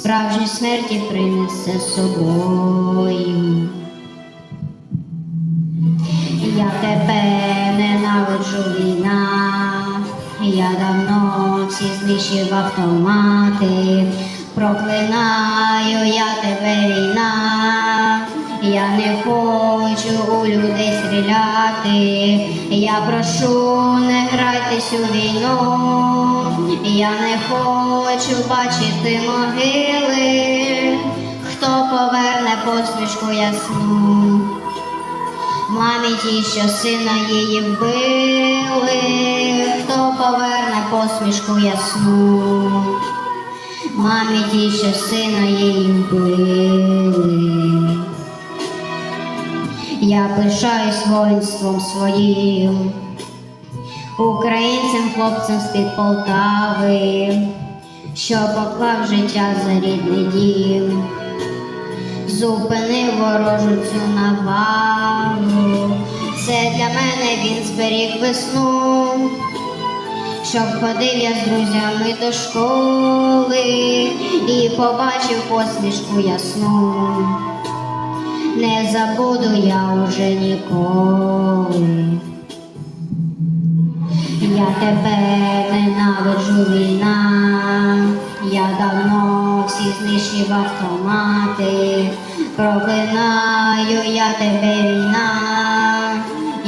справжні смерті принесе собою. Я тебе ненавиджу війна, я давно всі знищив автомати, проклинаю я тебе війна, я не хочу у людей стріляти, я прошу не грайтесь у війну, я не хочу бачити могили, хто поверне посмішку ясну. Мамі ті, що сина її вбили, хто поверне посмішку ясну. Мамі ті, що сина її вбили. Я пишаюсь воїнством своїм, українцям, хлопцям з-під Полтави, що поклав життя за рідний дім зупинив ворожу цю навалу. Це для мене він зберіг весну, щоб ходив я з друзями до школи і побачив посмішку ясну. Не забуду я уже ніколи. Я тебе ненавиджу війна, я давно всі знищив автомати, проклинаю я тебе війна,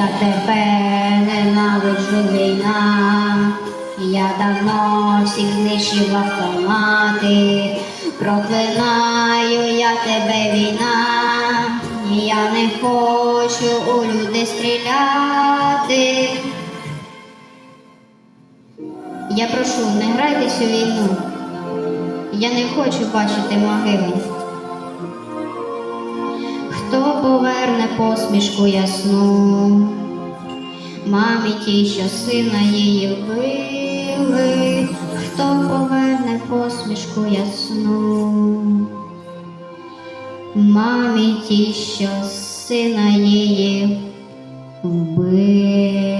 Я тебе ненавиджу війна, я давно всіх знищив автомати, проклинаю я тебе війна, я не хочу у люди стріляти. Я прошу, не грайтесь у війну. Я не хочу бачити могили. Поверне посмішку ясну? Мамі тій, що сина її вбили, хто поверне посмішку ясну? Мамі тій, що сина її вбили.